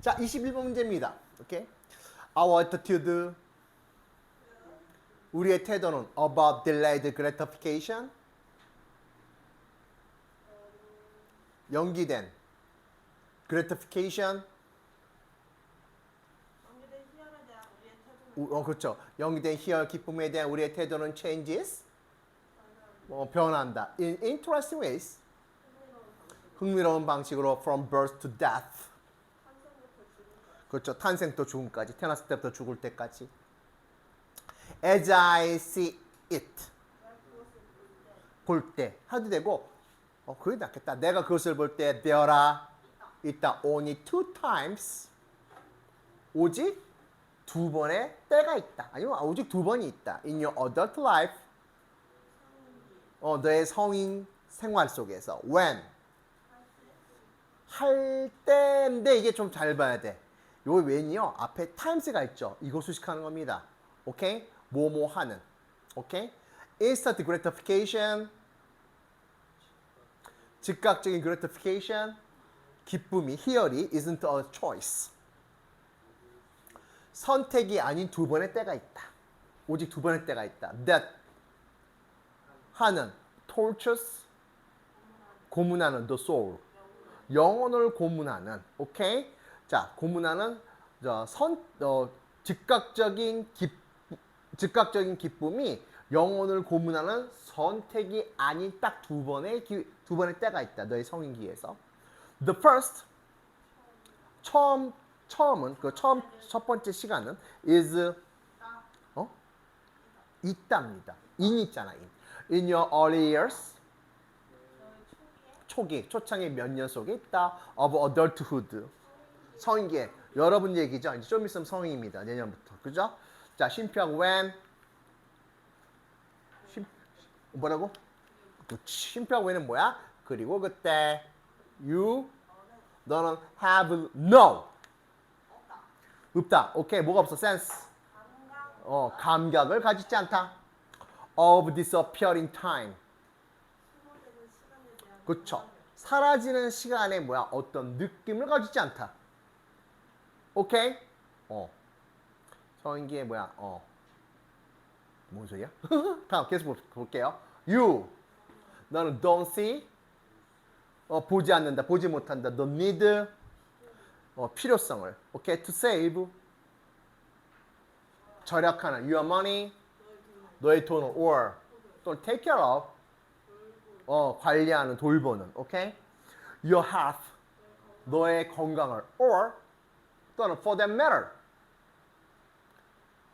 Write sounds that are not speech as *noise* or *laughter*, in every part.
자, 21번 문제입니다. 오케이? Our attitude 우리의 태도는 about delayed gratification 연기된 gratification 어 그렇죠. 연기된 희열 기쁨에 대한 우리의 태도는 changes 어, 변한다. In interesting ways 흥미로운 방식으로 from birth to death 그렇죠. 탄생부터 죽음까지 태어났을 때부터 죽을 때까지 as I see it 볼 때 하도 되고 어 그게 낫겠다. 내가 그것을 볼 때 there are 있다 only two times 오직 두 번의 때가 있다. 아니면 오직 두 번이 있다. in your adult life 어 너의 성인 생활 속에서 when 할 때인데 이게 좀 잘 봐야 돼. 요 when이요 앞에 times가 있죠. 이거 수식하는 겁니다. 오케이? 뭐뭐 하는. 오케이? instant gratification 즉각적인 gratification 기쁨이 희열이 isn't a choice 선택이 아닌 두 번의 때가 있다. 오직 두 번의 때가 있다. that 하는 tortures 고문하는 the soul 영혼을 고문하는 오케이 자 고문하는 저 선, 어, 즉각적인 기, 즉각적인 기쁨이 영혼을 고문하는 선택이 아닌 딱 두 번의 기, 두 번의 때가 있다 너의 성인기에서 the first 처음 처음은 그 처음 첫 번째 시간은 is 어 있답니다 in 있잖아 in in your early years 초기, 초창의 몇 년 속에 있다. of adulthood. 성인기에. 여러분 얘기죠. 이제 좀 있으면 성인입니다. 내년부터. 그죠? 자, 심표하고 when. 심, 뭐라고? 심표하고 when은 뭐야? 그리고 그때 you 너는 have no. 없다. 오케이. 뭐가 없어? 감각 어, 감각을 가지지 않다. of disappearing time. 그쵸. 사라지는 시간에 뭐야 어떤 느낌을 가지지 않다. 오케이? 어. 성인기에 뭐야 어. 뭔 소리야? *laughs* 다음 계속 볼- 볼게요. You. 너는 don't see. 어, 보지 않는다. 보지 못한다. The need. 어, 필요성을. 오케이? To save. 절약하는 your money. 너의 돈을 or 또는 take care of. 어, 관리하는 돌보는, 오케이? Your health, 너의 건강을, or 또는 for that matter,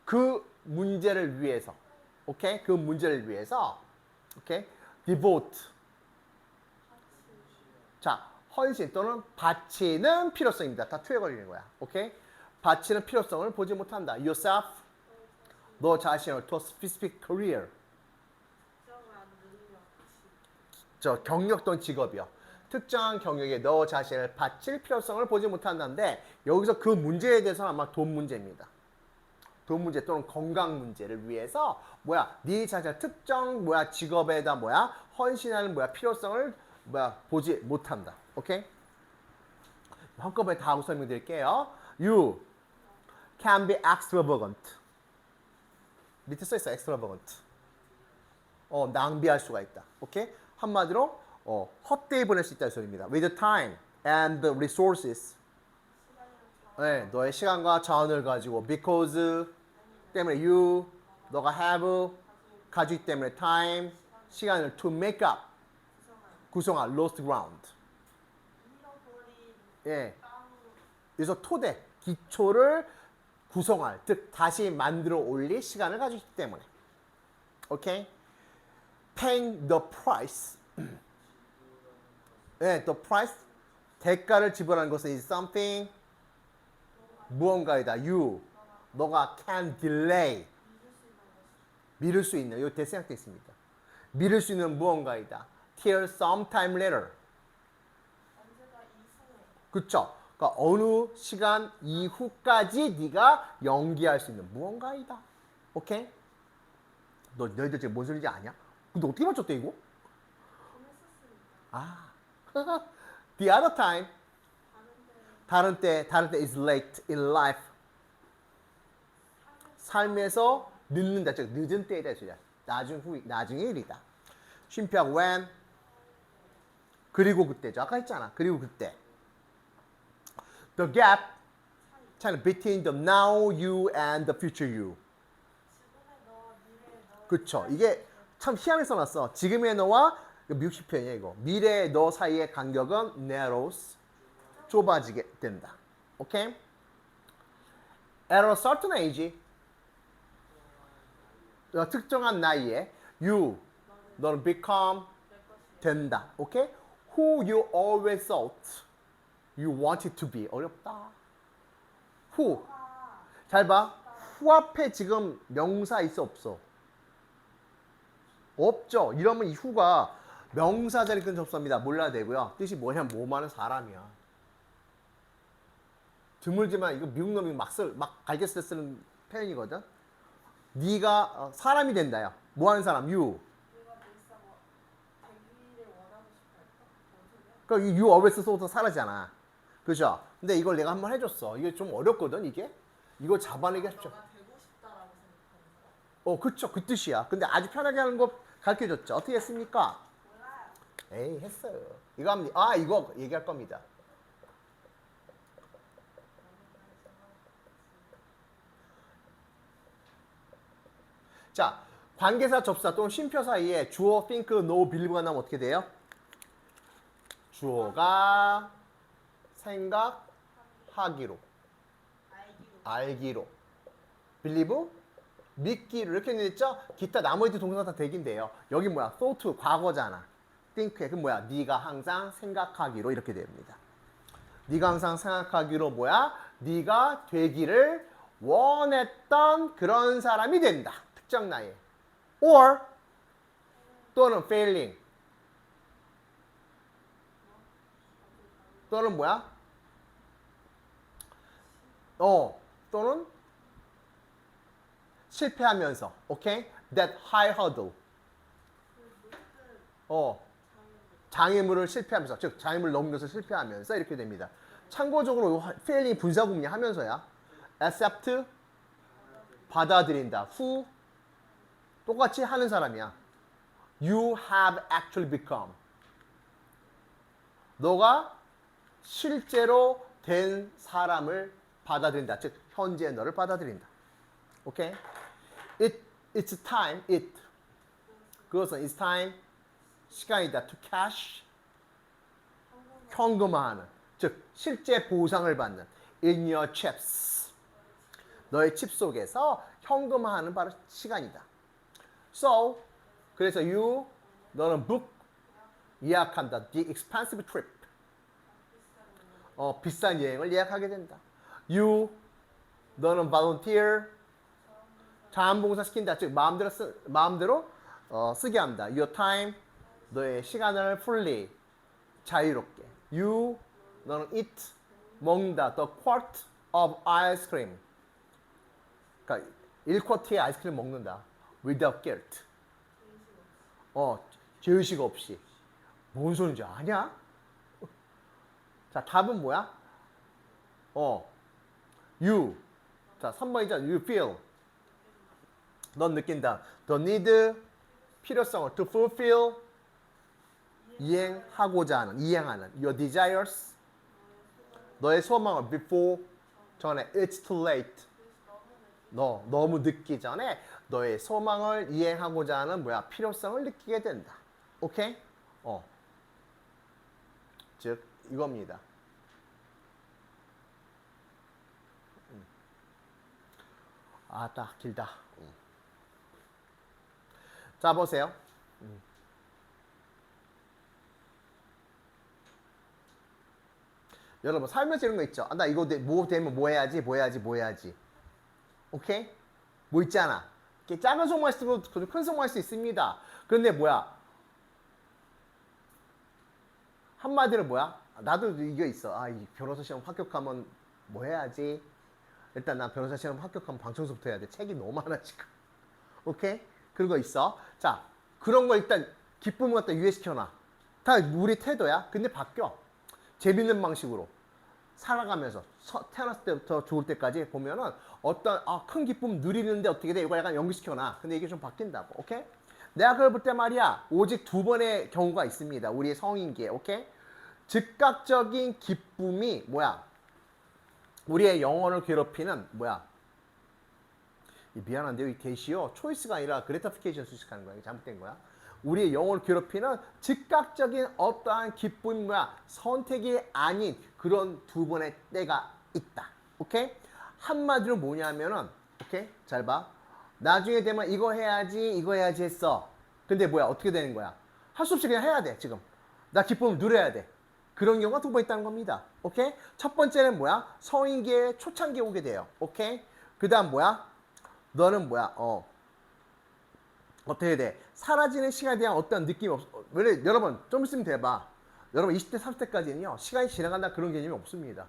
그 문제를 위해서, 오케이? 그 문제를 위해서, 오케이? Devote, 자, 헌신 또는 바치는 필요성입니다. 다 투에 걸리는 거야, 오케이? 바치는 필요성을 보지 못한다. Yourself, 너 자신을 to specific career, 저 경력 또는 직업이요. 특정한 경력에 너 자신을 바칠 필요성을 보지 못한다는데 여기서 그 문제에 대해서는 아마 돈 문제입니다. 돈 문제 또는 건강 문제를 위해서 뭐야 네 자신의 특정 뭐야 직업에다 뭐야 헌신하는 뭐야 필요성을 뭐야 보지 못한다. 오케이? 한꺼번에 다 하고 설명드릴게요. You can be extravagant. 밑에 써 있어 extravagant. 어, 낭비할 수가 있다. 오케이? 한마디로 어, 헛되이 보낼 수 있다는 소리입니다. With time and the resources. 네, 너의 시간과 자원을 가지고 because 때문에 you 너가 have 가지기 때문에 time 시간을 to make up 구성한 lost ground. 예. 땅 그래서 토대 기초를 구성할 즉 다시 만들어 올릴 시간을 가지기 때문에 오케이 paying the price 네, the price 대가를 지불하는 것은 is something 무언가이다 you 너가 can delay 미룰 수 있는 요 대생략돼 있습니다 미룰 수 있는 무언가이다 till sometime later 언제가 이후에 그쵸? 그러니까 어느 시간 이후까지 네가 연기할 수 있는 무언가이다. 오케이? 너 너희들 지금 뭔 소리인지 아냐? 근데 어떻게 맞췄대 이거? 아, the other time 다른 때 다른 때 is late in life. 삶에서 늦는다. 즉 늦은 때이다. 소리야. 나중 후 나중의 일이다. 쉼표하고 when 그리고 그때죠. 아까 했잖아. 그리고 그때. The gap 차이는 between the now you and the future you. 그쵸. 이게 참 희한하게 써놨어. 지금의 너와 이거 미국식 표현이야 이거. 미래의 너 사이의 간격은 narrows 좁아지게 된다. 오케이? At a certain age 어, 특정한 나이에 you 너는 become 된다. 오케이? Who you always thought you wanted to be 어렵다. Who 잘 봐. who 앞에 지금 명사 있어 없어? 없죠. 이러면 이 who가 명사 자리 끈 접수합니다. 몰라야 되고요. 뜻이 뭐냐면 뭐 많은 사람이야. 드물지만 이거 미국 놈이 막, 쓸, 막 갈겼을 때 쓰는 표현이거든. 네가 어, 사람이 된다요. 뭐 하는 사람? you. 그러니까 이 you always thought 사라지잖아. 그죠? 근데 이걸 내가 한번 해줬어. 이게 좀 어렵거든, 이게. 이거 잡아내기 쉽죠. 생각하는 사람. 어, 그쵸. 그 뜻이야. 근데 아주 편하게 하는 거 가르쳐줬죠. 어떻게 했습니까? 에이, 했어요. 이거 합니다. 아, 이거 얘기할 겁니다. 자, 관계사, 접사 또는 쉼표 사이에 주어, think, know, believe가 나면 어떻게 돼요? 주어가 생각하기로, 알기로. believe, 믿기로 이렇게 되죠? 기타 나머지 동사 다 대긴데요. 여기 뭐야? thought 과거잖아. Think에 그 뭐야? 네가 항상 생각하기로 이렇게 됩니다. 네가 항상 생각하기로 뭐야? 네가 되기를 원했던 그런 사람이 된다. 특정 나이에. or 또는 failing 또는 뭐야? 어 또는 실패하면서 오케이 that high hurdle 어 장애물을 실패하면서 즉 장애물 넘겨서 실패하면서 이렇게 됩니다. 참고적으로 요 failing 분사구문이 하면서야 accept 받아들인다 who 똑같이 하는 사람이야. You have actually become. 너가 실제로 된 사람을 받아들인다. 즉 현재 너를 받아들인다. 오케이? It it's time. It 그것은 it's time 시간이다. To cash 현금화하는 즉 실제 보상을 받는 in your chips 너의 칩 속에서 현금화하는 바로 시간이다. So 그래서 you 너는 book 예약한다. The expensive trip 어 비싼 여행을 예약하게 된다. You 너는 volunteer 자원봉사 시킨다. 즉 마음대로 쓰, 마음대로 어, 쓰게 한다. Your time 너의 시간을 fully 자유롭게. You 너는 eat 먹는다. The quart of ice cream. 그러니까 1쿼트의 아이스크림 먹는다. Without guilt. 어, 죄의식 없이. 뭔 소리인지 아냐? 자, 답은 뭐야? 어, you. 자, 3번이잖아. You feel. 넌 느낀다. The need, 필요성을 to fulfill, 이행하고자 하는, 이행하는. Your desires, 너의 소망을 before, 전에. It's too late. 너 너무 늦기 전에 너의 소망을 이행하고자 하는 뭐야 필요성을 느끼게 된다. 오케이? 어. 즉 이겁니다. 음. 아따 길다. 음. 자 보세요. 음. 여러분 살면서 이런 거 있죠. 아, 나 이거 돼- 뭐 되면 뭐 해야지, 뭐 해야지, 뭐 해야지. 오케이? 뭐 있잖아. 이렇게 작은 속말 쓰고 큰 속말 수 있습니다. 그런데 뭐야? 한마디로 뭐야? 나도 이거 있어. 아, 이 변호사 시험 합격하면 뭐 해야지? 일단 나 변호사 시험 합격하면 방청소부터 해야 돼. 책이 너무 많아 지금. 오케이? 그런 거 있어. 자, 그런 거 일단 기쁨을 갖다 유예시켜놔. 다 우리 태도야. 근데 바뀌어. 재밌는 방식으로. 살아가면서 서- 태어났을 때부터 죽을 때까지 보면은 어떤 아, 큰 기쁨 누리는데 어떻게 돼? 이거 약간 연기시켜놔. 근데 이게 좀 바뀐다고. 오케이? 내가 그걸 볼 때 말이야. 오직 두 번의 경우가 있습니다. 우리의 성인기에. 오케이? 즉각적인 기쁨이 뭐야? 우리의 영혼을 괴롭히는 뭐야? 이 미안한데요. 이 게시요. 초이스가 아니라 그레타피케이션 수식하는 거야. 이게 잘못된 거야. 우리의 영혼을 괴롭히는 즉각적인 어떠한 뭐야? 선택이 아닌 그런 두 번의 때가 있다. 오케이? 한마디로 뭐냐면은 오케이? 잘 봐. 나중에 되면 이거 해야지, 이거 해야지 했어. 근데 뭐야? 어떻게 되는 거야? 할 수 없이 그냥 해야 돼, 지금. 나 기쁨을 누려야 돼. 그런 경우가 두 번 있다는 겁니다. 오케이? 첫 번째는 뭐야? 성인기의 초창기에 오게 돼요. 오케이? 그 다음 뭐야? 너는 뭐야? 어. 어떻게 돼? 사라지는 시간에 대한 어떤 느낌이 없, 어, 왜, 여러분, 좀 있으면 돼봐. 여러분, 20대, 30대까지는요, 시간이 지나간다 그런 개념이 없습니다.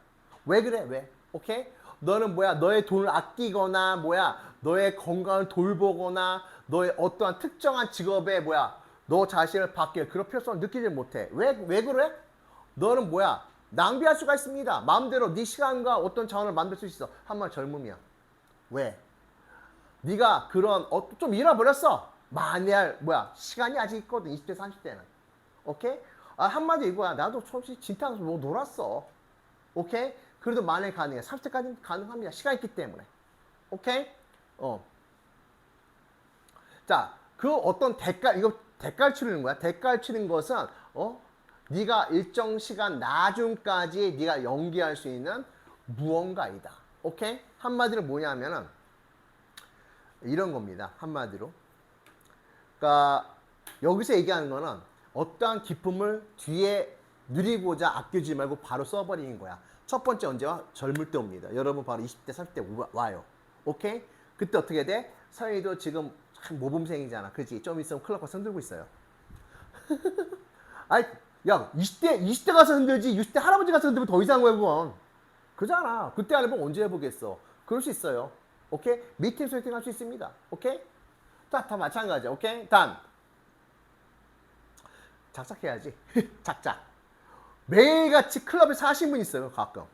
왜 그래? 왜? 오케이? 너는 뭐야? 너의 돈을 아끼거나, 뭐야? 너의 건강을 돌보거나, 너의 어떠한 특정한 직업에 뭐야? 너 자신을 바뀔 그런 필요성을 느끼지 못해. 왜, 왜 그래? 너는 뭐야? 낭비할 수가 있습니다. 마음대로 네 시간과 어떤 자원을 만들 수 있어. 한번 젊음이야. 왜? 네가 그런 어, 좀 잃어버렸어. 만약 뭐야 시간이 아직 있거든 20대 30대는. 오케이? 아, 한마디 이거야. 나도 솔직히 진탕에서 뭐 놀았어. 오케이? 그래도 만약 가능해. 30대까지는 가능합니다. 시간 있기 때문에. 오케이? 어자그 어떤 대가 이거 대가를 치르는 거야. 대가를 치는 것은 어? 네가 일정 시간 나중까지 네가 연기할 수 있는 무언가이다. 오케이? 한마디로 뭐냐면은 이런 겁니다. 한마디로. 그러니까 여기서 얘기하는 거는 어떠한 기쁨을 뒤에 누리고자 아껴주지 말고 바로 써버리는 거야. 첫 번째 언제와? 젊을 때 옵니다. 여러분 바로 20대, 30대 와요. 오케이? 그때 어떻게 돼? 서희도 지금 참 모범생이잖아. 그지? 좀 있으면 클럽 가서 흔들고 있어요. *laughs* 아이, 야, 20대, 20대 가서 흔들지, 60대 할아버지 가서 흔들면 더 이상한 거야, 그건. 그잖아. 그때 안 해보면 언제 해보겠어. 그럴 수 있어요. 오케이? 미팅 소개팅 할 수 있습니다. 오케이? 다, 다 마찬가지야. 오케이? 단. 작작해야지. *laughs* 작작. 매일같이 클럽에서 하신 분 있어요. 가끔.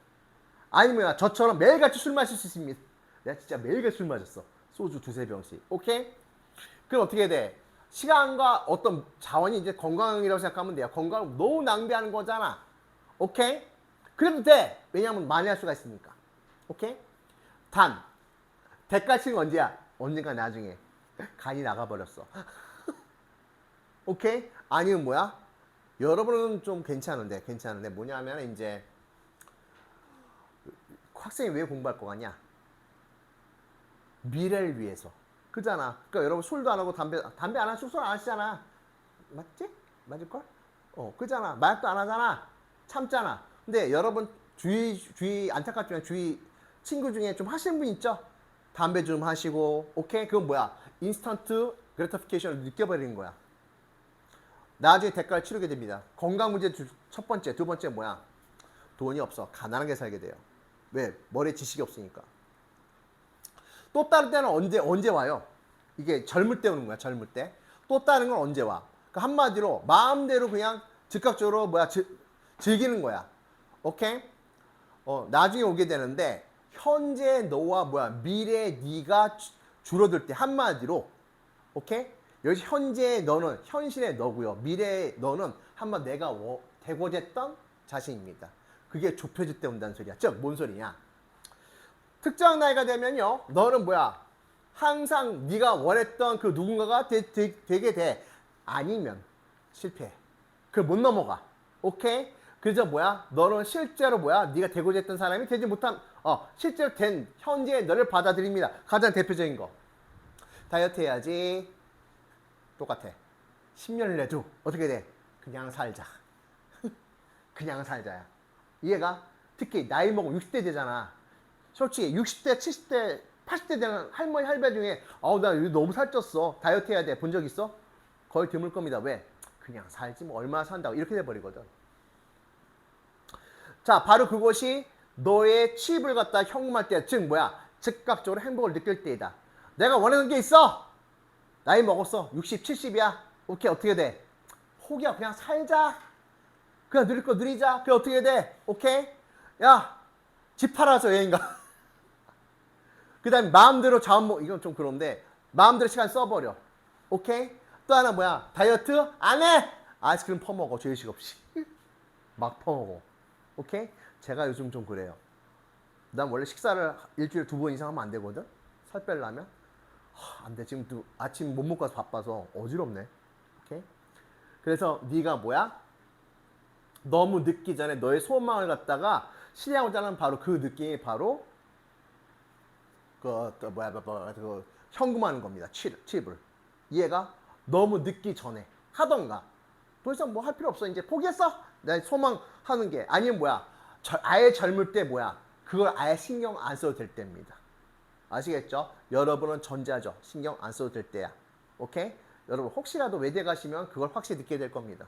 아니면 저처럼 매일같이 술 마실 수 있습니다. 내가 진짜 매일같이 술 마셨어. 소주 두세 병씩. 오케이? 그럼 어떻게 돼? 시간과 어떤 자원이 이제 건강이라고 생각하면 돼요. 건강을 너무 낭비하는 거잖아. 오케이? 그래도 돼. 왜냐하면 많이 할 수가 있으니까. 오케이? 단. 대가 치는 건 언제야? 언젠가 나중에. 간이 나가버렸어. *laughs* 오케이? 아니면 뭐야? 여러분은 좀 괜찮은데, 괜찮은데, 뭐냐면 이제 학생이 왜 공부할 거 같냐? 미래를 위해서. 그잖아. 그러니까 여러분 술도 안 하고 담배, 담배 안 하고 숙소 안 하시잖아. 맞지? 맞을걸? 어, 그잖아. 마약도 안 하잖아. 참잖아. 근데 여러분 주위, 주위, 안타깝지만 주위 친구 중에 좀 하시는 분 있죠? 담배 좀 하시고, 오케이? 그건 뭐야? 인스턴트 그래터피케이션을 느껴버리는 거야. 나중에 대가를 치르게 됩니다. 건강 문제 두- 첫 번째, 두 번째 뭐야? 돈이 없어. 가난하게 살게 돼요. 왜? 머리에 지식이 없으니까. 또 다른 때는 언제 언제 와요? 이게 젊을 때 오는 거야. 젊을 때. 또 다른 건 언제 와? 그 한마디로 마음대로 그냥 즉각적으로 뭐야 즐, 즐기는 거야. 오케이? 어 나중에 오게 되는데 현재 너와 뭐야 미래 네가 주- 줄어들 때 한마디로 오케이? 여기 현재 너는 현실의 너고요. 미래의 너는 한번 내가 워- 되고자 했던 자신입니다. 그게 좁혀질 때 온다는 소리야. 즉, 뭔 소리냐? 특정 나이가 되면요. 너는 뭐야? 항상 네가 원했던 그 누군가가 되, 게 돼. 아니면 실패해. 그걸 못 넘어가. 오케이? 그래서 뭐야? 너는 실제로 뭐야? 네가 되고자 했던 사람이 되지 못한 어, 실제로 된 현재의 너를 받아들입니다. 가장 대표적인 거. 다이어트 해야지. 똑같아. 10년을 내도 어떻게 돼? 그냥 살자. *laughs* 그냥 살자야. 이해가? 특히 나이 먹으면 60대 되잖아. 솔직히 60대, 70대, 80대 되는 할머니, 할배 중에 아우 나 너무 살쪘어. 다이어트 해야 돼. 본 적 있어? 거의 드물 겁니다. 왜? 그냥 살지 뭐 얼마나 산다고 이렇게 돼 버리거든. 자, 바로 그것이 너의 칩을 갖다 현금할 때, 즉 뭐야? 즉각적으로 행복을 느낄 때이다. 내가 원하는 게 있어. 나이 먹었어. 60, 70이야. 오케이, 어떻게 돼? 포기야. 그냥 살자. 그냥 누릴 거 누리자. 그게 어떻게 돼? 오케이? 야, 집 팔아서 여행 가. *laughs* 그 다음에 마음대로 자원 먹, 이건 좀 그런데, 마음대로 시간 써버려. 오케이? 또 하나 뭐야? 다이어트? 안 해! 아이스크림 퍼먹어, 죄의식 없이. *laughs* 막 퍼먹어. 오케이? 제가 요즘 좀 그래요. 난 원래 식사를 일주일에 두 번 이상 하면 안 되거든? 살 빼려면? 하, 안 돼. 지금 또 아침 못 먹고 와서 바빠서 어지럽네. 오케이? 그래서 네가 뭐야? 너무 늦기 전에 너의 소망을 갖다가 실행하고자 하는 바로 그 느낌이 바로 그, 또 뭐야, 뭐, 뭐, 그 현금하는 겁니다. 칩, 칩을. 이해가? 너무 늦기 전에 하던가. 더 이상 뭐 할 필요 없어. 이제 포기했어? 내 소망 하는 게. 아니면 뭐야? 저- 아예 젊을 때 뭐야? 그걸 아예 신경 안 써도 될 때입니다. 아시겠죠? 여러분은 전자죠. 신경 안 써도 될 때야. 오케이? 여러분 혹시라도 외대 가시면 그걸 확실히 느끼게 될 겁니다.